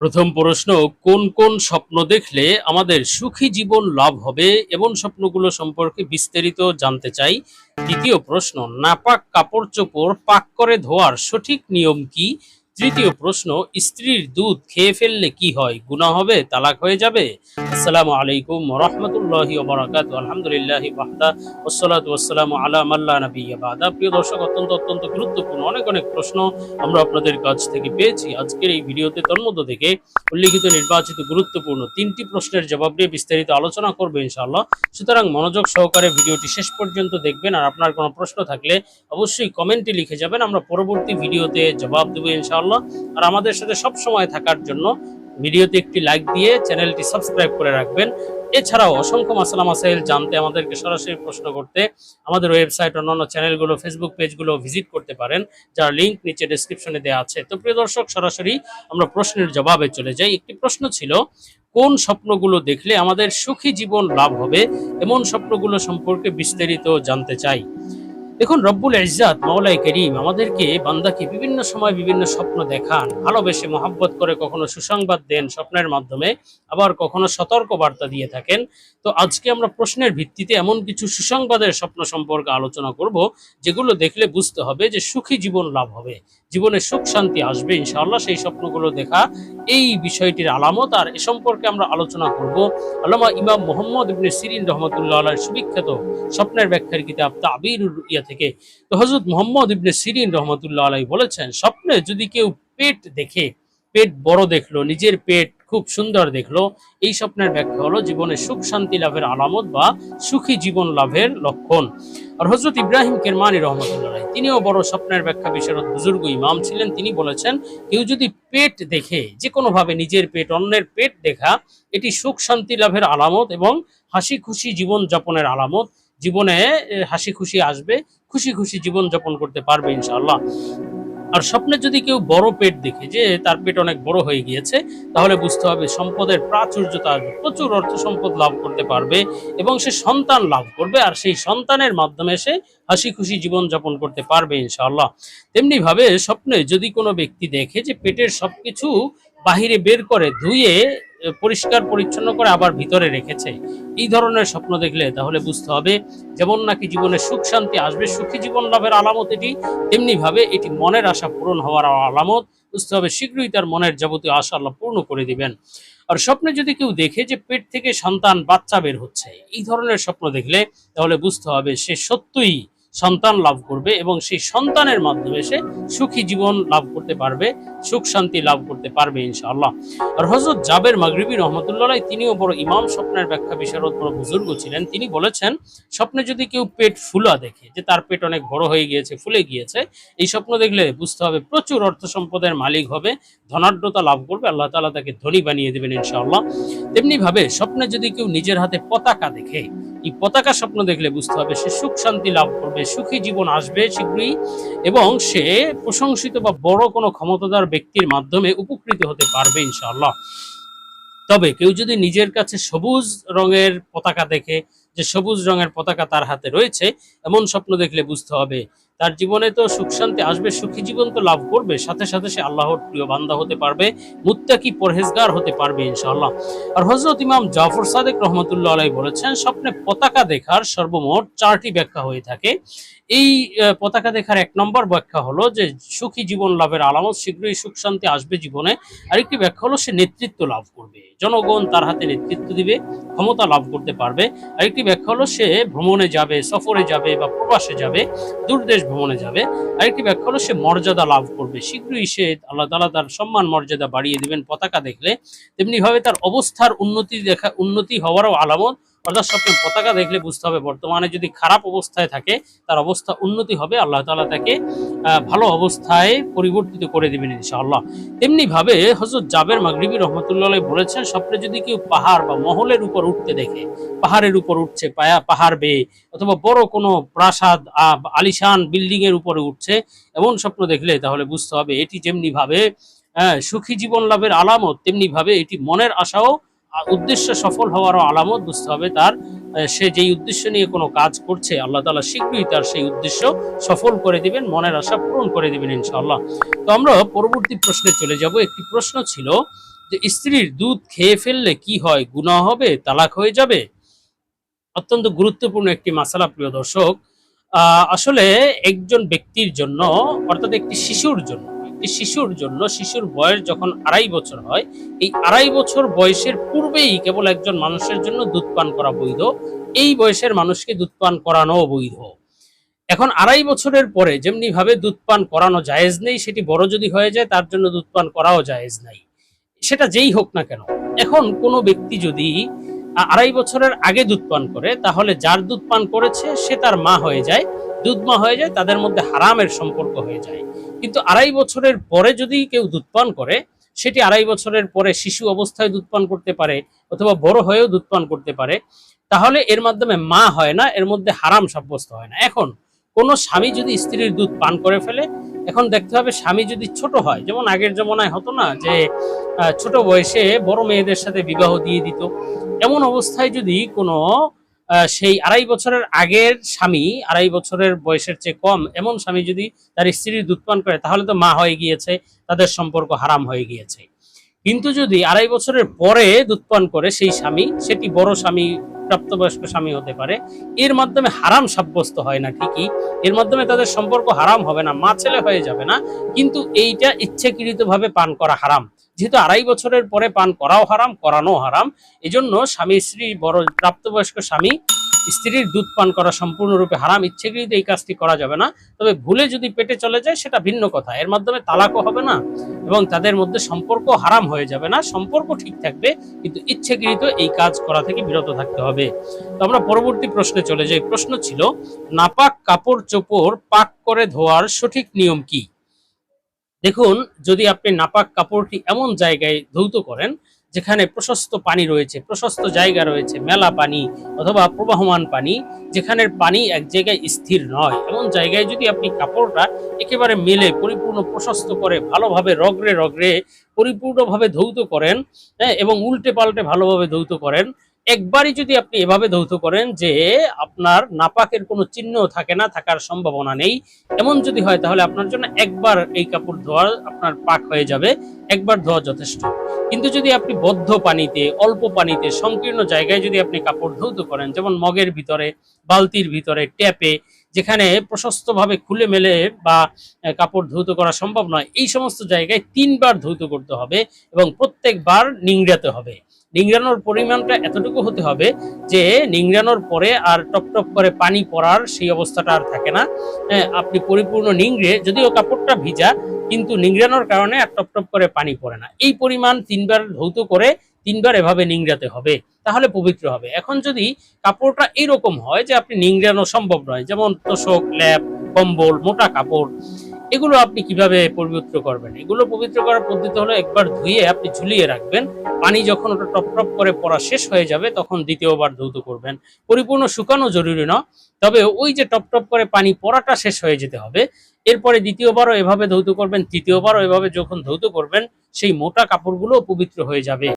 প্রথম প্রশ্ন, কোন কোন স্বপ্ন দেখলে আমাদের সুখী জীবন লাভ হবে এমন স্বপ্নগুলো সম্পর্কে বিস্তারিত জানতে চাই? দ্বিতীয় প্রশ্ন, নাপাক কাপড় চোপড় পাক করে ধোয়ার সঠিক নিয়ম কি? তৃতীয় প্রশ্ন স্ত্রীর দুধ খেয়ে ফেললে কি হয়? গুণা হবে? তালাক হয়ে যাবে? আসসালামু আলাইকুম রহমতুল্লাহি ওবরাকাত। আলহামদুলিল্লাহ বাহদা ওসলাত ওয়াসালামু আলা মাল্লা নবিয়া বাদা। প্রিয় দর্শক অত্যন্ত অত্যন্ত গুরুত্বপূর্ণ অনেক অনেক প্রশ্ন আমরা আপনাদের কাছ থেকে পেয়েছি। আজকের এই ভিডিওতে তোর মধ্য থেকে উল্লিখিত নির্বাচিত গুরুত্বপূর্ণ তিনটি প্রশ্নের জবাব নিয়ে বিস্তারিত আলোচনা করবে ইনশাআল্লাহ। সুতরাং মনোযোগ সহকারে ভিডিওটি শেষ পর্যন্ত দেখবেন। আর আপনার কোনো প্রশ্ন থাকলে অবশ্যই কমেন্টে লিখে যাবেন। আমরা পরবর্তী ভিডিওতে জবাব দেবো ইনশাআল্লাহ। আর আমাদের সাথে সব সময় থাকার জন্য ভিডিওতে একটি লাইক দিয়ে চ্যানেলটি সাবস্ক্রাইব করে রাখবেন। এছাড়াও অসংখ্য মাসালা মাসাইল জানতে আমাদেরকে সরাসরি প্রশ্ন করতে আমাদের ওয়েবসাইট অন্যান্য চ্যানেলগুলো, ফেসবুক পেজগুলো ভিজিট করতে পারেন, যার লিঙ্ক নিচে ডেসক্রিপশনে দেওয়া আছে। তো প্রিয় দর্শক, সরাসরি আমরা প্রশ্নের জবাবে চলে যাই। একটি প্রশ্ন ছিল, কোন স্বপ্নগুলো দেখলে আমাদের সুখী জীবন লাভ হবে? এমন স্বপ্নগুলো সম্পর্কে বিস্তারিত জানতে চাই। দেখুন, রব্বুল ইজ্জাত মাওলাই করিম, আমাদেরকে বান্দাকে বিভিন্ন সময় বিভিন্ন স্বপ্ন দেখান, ভালোবেসে মহাব্বত করে কখনো সুসংবাদ দেন স্বপ্নের মাধ্যমে, আবার কখনো সতর্ক বার্তা দিয়ে থাকেন। তো আজকে আমরা প্রশ্নের ভিত্তিতে এমন কিছু সুসংবাদের স্বপ্ন সম্পর্কে আলোচনা করব, যেগুলো দেখলে বুঝতে হবে যে সুখী জীবন লাভ হবে। জীবনে সুখ, শান্তি আসবে, ইনশাআল্লাহ সেই স্বপ্নগুলো দেখা এই বিষয়টির আলামত। আর এ সম্পর্কে আমরা আলোচনা করব আল্লামা ইমাম মোহাম্মদ ইবনে সিরিন রহমতুল্লাহ আলাহ সুবিখ্যাত স্বপ্নের ব্যাখ্যার কিতাব তাবির ইয়া থেকে। তো হজরত মোহাম্মদ ইবনে সিরিন রহমতুল্লাহ আলাই বলেছেন, স্বপ্নে যদি কেউ পেট দেখে, পেট বড় দেখল, নিজের পেট খুব সুন্দর দেখল, এই স্বপ্নের ব্যাখ্যা হলো জীবনে সুখ শান্তি লাভের আলামত বা সুখী জীবন লাভের লক্ষণ। আর হজরত ইব্রাহিম কেরমানি রহমতুল্লাহ তিনিও বড় স্বপ্নের ব্যাখ্যা বিশারদ বুজুর্গ ইমাম ছিলেন। তিনি বলেছেন, কেউ যদি পেট দেখে যে কোনোভাবে নিজের পেট, অন্যের পেট দেখা, এটি সুখ শান্তি লাভের আলামত এবং হাসি খুশি জীবন যাপনের আলামত। জীবনে হাসি খুশি আসবে খুশি খুশি জীবন যাপন করতে পারবে ইনশাআল্লাহ। আর স্বপ্নে যদি কেউ বড় পেট দেখে যে তার পেট অনেক বড় হয়ে গিয়েছে, তাহলে বুঝতে হবে সম্পদের প্রাচুর্যতা প্রচুর অর্থ সম্পদ লাভ করতে পারবে এবং সে সন্তান লাভ করবে আর সেই সন্তানের মাধ্যমে সে হাসি খুশি জীবন যাপন করতে পারবে ইনশাআল্লাহ। তেমনি ভাবে স্বপ্নে যদি কোনো ব্যক্তি দেখে যে পেটের সবকিছু বাহিরে বের করে ধুয়ে পরিষ্কার পরিচ্ছন্ন করে আবার ভিতরে রেখেছে। এই ধরনের স্বপ্ন দেখলে তাহলে বুঝতে হবে, যেমন নাকি জীবনে সুখ শান্তি আসবে, সুখী জীবন লাভের আলামত এটি তেমনি ভাবে এটি মনের আশা পূরণ হওয়ার আলামত, বুঝতে হবে শীঘ্রই তার মনের যাবতীয় আশা আল্লাহ পূর্ণ করে দিবেন। আর স্বপ্নে যদি কেউ দেখে যে পেট থেকে সন্তান বাচ্চা বের হচ্ছে, এই ধরনের স্বপ্ন দেখলে তাহলে বুঝতে হবে সে সত্যই সন্তান লাভ করবে এবং সেই সন্তানের মাধ্যমে সে সুখী জীবন লাভ করতে পারবে, সুখ শান্তি লাভ করতে পারবে ইনশাআল্লাহ। আর হজরত জাবের মাগরিবী রহমতুল্লাহ তিনিও বড় ইমাম স্বপ্নের ব্যাখ্যা বিশারদ বড় বুজুর্গ ছিলেন। তিনি বলেছেন, স্বপ্নে যদি কেউ পেট ফুলা দেখে, যে তার পেট অনেক বড় হয়ে গিয়েছে, ফুলে গিয়েছে, এই স্বপ্ন দেখলে বুঝতে হবে প্রচুর অর্থ সম্পদের মালিক হবে, ধনাঢ্যতা লাভ করবে, আল্লাহ তাআলা তাকে ধনী বানিয়ে দেবেন ইনশাআল্লাহ। তেমনি ভাবে স্বপ্নে যদি কেউ নিজের হাতে পতাকা দেখে, এই পতাকা স্বপ্ন দেখলে বুঝতে হবে সে সুখ শান্তি লাভ করবে সুখী জীবন আসবে শীঘ্রই এবং সে প্রশংসিত বা বড় কোনো ক্ষমতাদার ব্যক্তির মাধ্যমে উপকৃত হতে পারবে ইনশাআল্লাহ। তবে কেউ যদি নিজের কাছে সবুজ রঙের পতাকা দেখে যে সবুজ রঙের পতাকা তার হাতে রয়েছে, এমন স্বপ্ন দেখলে বুঝতে হবে। তার জীবনে তো সুখ শান্তি আসবে, সুখী জীবন তো লাভ করবে। সাথে সাথে সে আল্লাহর প্রিয় বান্দা হতে পারবে, মুত্তাকি পরহেজগার হতে পারবে ইনশাআল্লাহ। আর হজরত ইমাম জাফর সাদেক রহমতুল্লাহ আলাই বলেছেন, স্বপ্নে পতাকা দেখার সর্বমোট চারটি ব্যাখ্যা হয়ে থাকে। এই পতাকা দেখার এক নম্বর ব্যাখ্যা হলো যে সুখী জীবন লাভের আলামত শীঘ্রই সুখ শান্তি আসবে জীবনে। আরেকটি ব্যাখ্যা হলো সে নেতৃত্ব লাভ করবে। জনগণ তার হাতে নেতৃত্ব দিবে, ক্ষমতা লাভ করতে পারবে। আরেকটি ব্যাখ্যা হলো সে ভ্রমণে যাবে, সফরে যাবে বা প্রবাসে যাবে দূরদেশ ভ্রমণে যাবে। আরেকটি ব্যাখ্যা হলো সে মর্যাদা লাভ করবে। শীঘ্রই সে আল্লাহ তালা তার সম্মান মর্যাদা বাড়িয়ে দিবেন পতাকা দেখলে। তেমনিভাবে তার অবস্থার উন্নতি দেখা, উন্নতি হওয়ারও আলামত অর্থাৎ স্বপ্নে পতাকা দেখলে বুঝতে হবে বর্তমানে যদি খারাপ অবস্থায় থাকে তার অবস্থা উন্নতি হবে আল্লাহ তালা তাকে ভালো অবস্থায় পরিবর্তিত করে দেবেন ইনশাআল্লাহ। তেমনি ভাবে হজরত জাবের মাগরিবী রহমতুল্লাহ বলেছেন স্বপ্নে যদি কেউ পাহাড় বা মহলের উপর উঠতে দেখে পাহাড়ের উপর উঠছে পায়া পাহাড় বেয়ে অথবা বড় কোনো প্রাসাদ আলিশান বিল্ডিং এর উপরে উঠছে এমন স্বপ্ন দেখলে তাহলে বুঝতে হবে এটি যেমনি ভাবে আহ, সুখী জীবন লাভের আলামত তেমনি ভাবে এটি মনের আশাও উদ্দেশ্য সফল হওয়ারও আলামত বুঝতে হবে তার। সে যেই উদ্দেশ্য নিয়ে কোনো কাজ করছে, আল্লাহ তাআলা শীঘ্রই তার সেই উদ্দেশ্য সফল করে দিবেন, মনের আশা পূরণ করে দিবেন ইনশাআল্লাহ। তো আমরা পরবর্তী প্রশ্নে চলে যাব। একটি প্রশ্ন ছিল যে, স্ত্রীর দুধ খেয়ে ফেললে কি হয়? গুনাহ হবে? তালাক হয়ে যাবে? অত্যন্ত গুরুত্বপূর্ণ একটি মাসালা, প্রিয় দর্শক। আসলে একজন ব্যক্তির জন্য, অর্থাৎ একটি শিশুর জন্য একটি শিশুর জন্য, শিশুর বয়স যখন আড়াই বছর হয়, এই আড়াই বছর বয়সের পূর্বেই কেবল একজন মানুষের জন্য দুধ পান করা বৈধ, এই বয়সের মানুষকে দুধ পান করানো বৈধ। এখন আড়াই বছরের পরে যেমনি ভাবে দুধ পান করানো জায়েজ নেই, সেটি বড় যদি হয়ে যায়, তার জন্য দুধ পান করাও জায়েজ নাই। সেটা যেই হোক না কেন, এখন কোনো ব্যক্তি যদি আড়াই বছরের আগে দুধ পান করে, তাহলে যার দুধ পান করেছে, সে তার মা হয়ে যায়। দুধ মা হয়ে যায়, তাদের মধ্যে হারামের সম্পর্ক হয়ে যায়। কিন্তু আড়াই বছরের পরে যদি কেউ দুধ পান করে, সেটি আড়াই বছরের পরে শিশু অবস্থায় দুধ পান করতে পারে, অথবা বড় হয়েও দুধ পান করতে পারে, তাহলে এর মাধ্যমে মা হয় না, এর মধ্যে হারাম সাব্যস্ত হয় না। এখন, কোনো স্বামী যদি স্ত্রীর দুধ পান করে ফেলে, এখন দেখতে হবে স্বামী যদি ছোট হয়, যেমন আগের জমানায় হতো না যে ছোট বয়সে বড় মেয়েদের সাথে বিবাহ দিয়ে দিত এমন অবস্থায় যদি কোনো সেই আড়াই বছরের আগের স্বামী, আড়াই বছরের বয়সের চেয়ে কম, এমন স্বামী যদি তার স্ত্রীর দুধ পান করে, তাহলে তো মা হয়ে গিয়েছে, তাদের সম্পর্ক হারাম হয়ে গিয়েছে। কিন্তু যদি আড়াই বছরের পরে দুধ পান করে সেই স্বামী, সেটি বড় স্বামী, প্রাপ্তবয়স্ক স্বামী হতে পারে, এর মাধ্যমে হারাম সাব্যস্ত হয় না ঠিকই, এর মাধ্যমে তাদের সম্পর্ক হারাম হবে না, মা ছেলে হয়ে যাবে না, কিন্তু এইটা ইচ্ছাকৃতভাবে পান করা হারাম। যেহেতু আড়াই বছরের পরে পান করাও হারাম করানো হারাম, এজন্য স্বামী, স্ত্রী, বড় প্রাপ্তবয়স্ক স্বামী স্ত্রীর দুধ পান করা সম্পূর্ণরূপে হারাম। ইচ্ছাকৃত এই কাজটি করা যাবে না। তবে ভুলে যদি পেটে চলে যায়, সেটা ভিন্ন কথা। এর মাধ্যমে তালাকও হবে না এবং তাদের মধ্যে সম্পর্ক হারাম হয়ে যাবে না। সম্পর্ক ঠিক থাকবে, কিন্তু ইচ্ছাকৃত এই কাজ করা থেকে বিরত থাকতে হবে। তো আমরা পরবর্তী প্রশ্নে চলে যাই। প্রশ্ন ছিল, নাপাক কাপড় চোপড় পাক করে ধোয়ার সঠিক নিয়ম কি? দেখুন, যদি আপনি নাপাক কাপড়টি এমন জায়গায় ধৌত করেন, যেখানে প্রশস্ত পানি রয়েছে, প্রশস্ত জায়গা রয়েছে, মেলা পানি অথবা প্রবাহমান পানি, যেখানের পানি এক জায়গায় স্থির নয়, এমন জায়গায় যদি আপনি কাপড়টা একেবারে মেলে, পরিপূর্ণ প্রশস্ত করে, ভালোভাবে রগড়ে রগড়ে পরিপূর্ণভাবে ধৌত করেন হ্যাঁ এবং উল্টে পাল্টে ভালোভাবে ধৌত করেন একবারই যদি আপনি এভাবে ধৌত করেন যে আপনার নাপাকের কোনো চিহ্ন থাকে না, থাকার সম্ভাবনা নেই, এমন যদি হয় তাহলে আপনার জন্য একবার এই কাপড় ধোয়া আপনার পাক হয়ে যাবে, একবার ধোয়া যথেষ্ট। কিন্তু যদি আপনি বদ্ধ পানিতে, অল্প পানিতে, সংকীর্ণ জায়গায় যদি আপনি কাপড় ধৌত করেন, যেমন মগের ভিতরে, বালতির ভিতরে, ট্যাপে, যেখানে প্রশস্তভাবে খুলে মেলে বা কাপড় ধৌত করা সম্ভব নয়, এই সমস্ত জায়গায় তিনবার ধৌত করতে হবে এবং প্রত্যেকবার নিংড়াতে হবে। নিংড়ানোর পরিমাণটা এতটুকু হতে হবে যে নিংড়ানোর পরে আর টপ টপ করে পানি পড়ার সেই অবস্থাটা আর থাকে না। হ্যাঁ, আপনি পরিপূর্ণ নিংড়ে যদিও কাপড়টা ভিজা কিন্তু নিংড়ানোর কারণে আর টপ টপ করে পানি পড়ে না। এই পরিমাণ তিনবার ধৌত করে তিনবার এভাবে নিংড়াতে হবে তাহলে পবিত্র হবে। এখন যদি কাপড়টা এরকম হয় যে আপনি নিংড়ানো সম্ভব নয় যেমন তোষক ল্যাপ কম্বল মোটা কাপড় এগুলো আপনি কীভাবে পবিত্র করবেন? এগুলো পবিত্র করার পদ্ধতি হলো একবার ধুয়ে আপনি ঝুলিয়ে রাখবেন। পানি যখন ওটা টপ টপ করে পড়া শেষ হয়ে যাবে, তখন দ্বিতীয়বার ধৌত করবেন। পরিপূর্ণ শুকানো জরুরি না তবে ওই যে টপ টপ করে পানি পড়াটা শেষ হয়ে যেতে হবে। এরপরে দ্বিতীয়বারও এভাবে ধৌত করবেন, তৃতীয়বারও এভাবে যখন ধৌত করবেন, সেই মোটা কাপড়গুলো পবিত্র হয়ে যাবে।